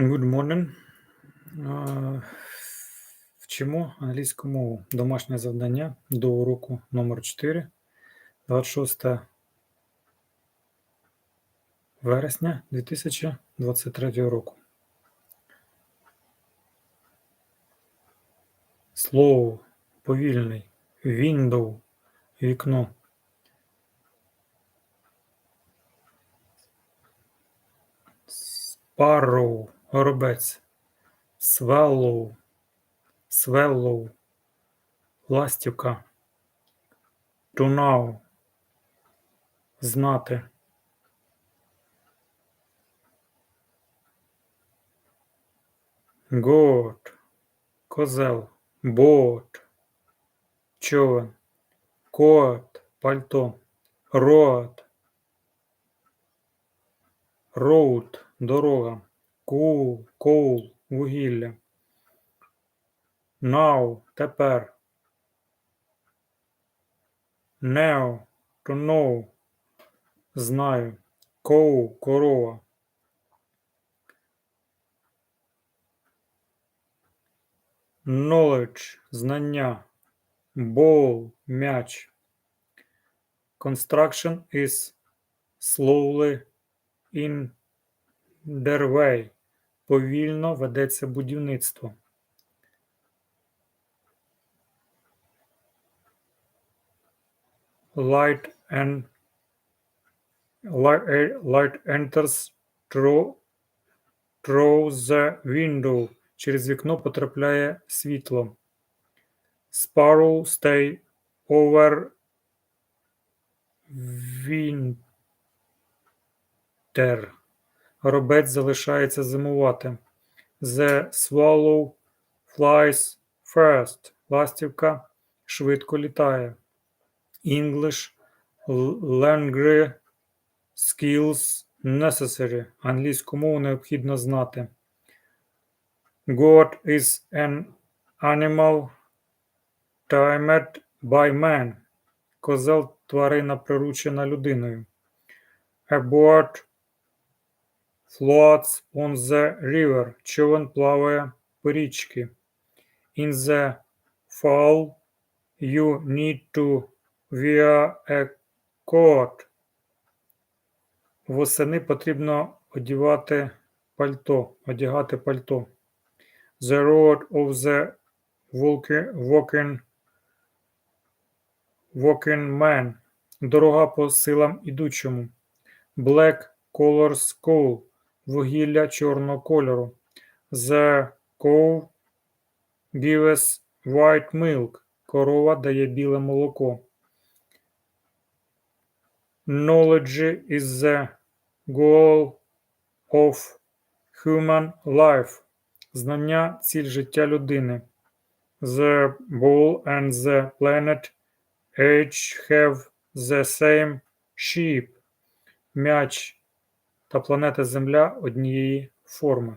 Good morning. Вчимо англійську мову. Домашнє завдання до уроку номер 4, 26 вересня 2023 року. Слово повільний. Window. Вікно. Sparrow. Горобець. Swallow. Swallow. Ластівка. Know. Знати. Goat. Козел. Boat. Човен. Coat. Пальто. Road. Road. Дорога. Coal. Coal. Вугілля. Now. Тепер. Now. To know. Знаю. Cow. Корова. Knowledge. Знання. Ball. М'яч. Construction is slowly in their way. Повільно ведеться будівництво. Light and light, eh, enters through, through the window. Через вікно потрапляє світло. Sparrow stay over winter. Горобець залишається зимувати. The swallow flies first. Ластівка швидко літає. English language skills necessary. Англійську мову необхідно знати. God is an animal tamed by man. Козел тварина приручена людиною. A boat floats on the river. Човен плаває по річці. In the fall you need to wear a coat. Восени потрібно одягати пальто, одягати пальто. The road of the walking, walking, man. Дорога по силам ідучому. Black colors coal. Вугілля чорного кольору. The cow gives white milk. Корова дає біле молоко. Knowledge is the goal of human life. Знання – ціль життя людини. The ball and the planet each have the same shape. М'яч та планета Земля однієї форми.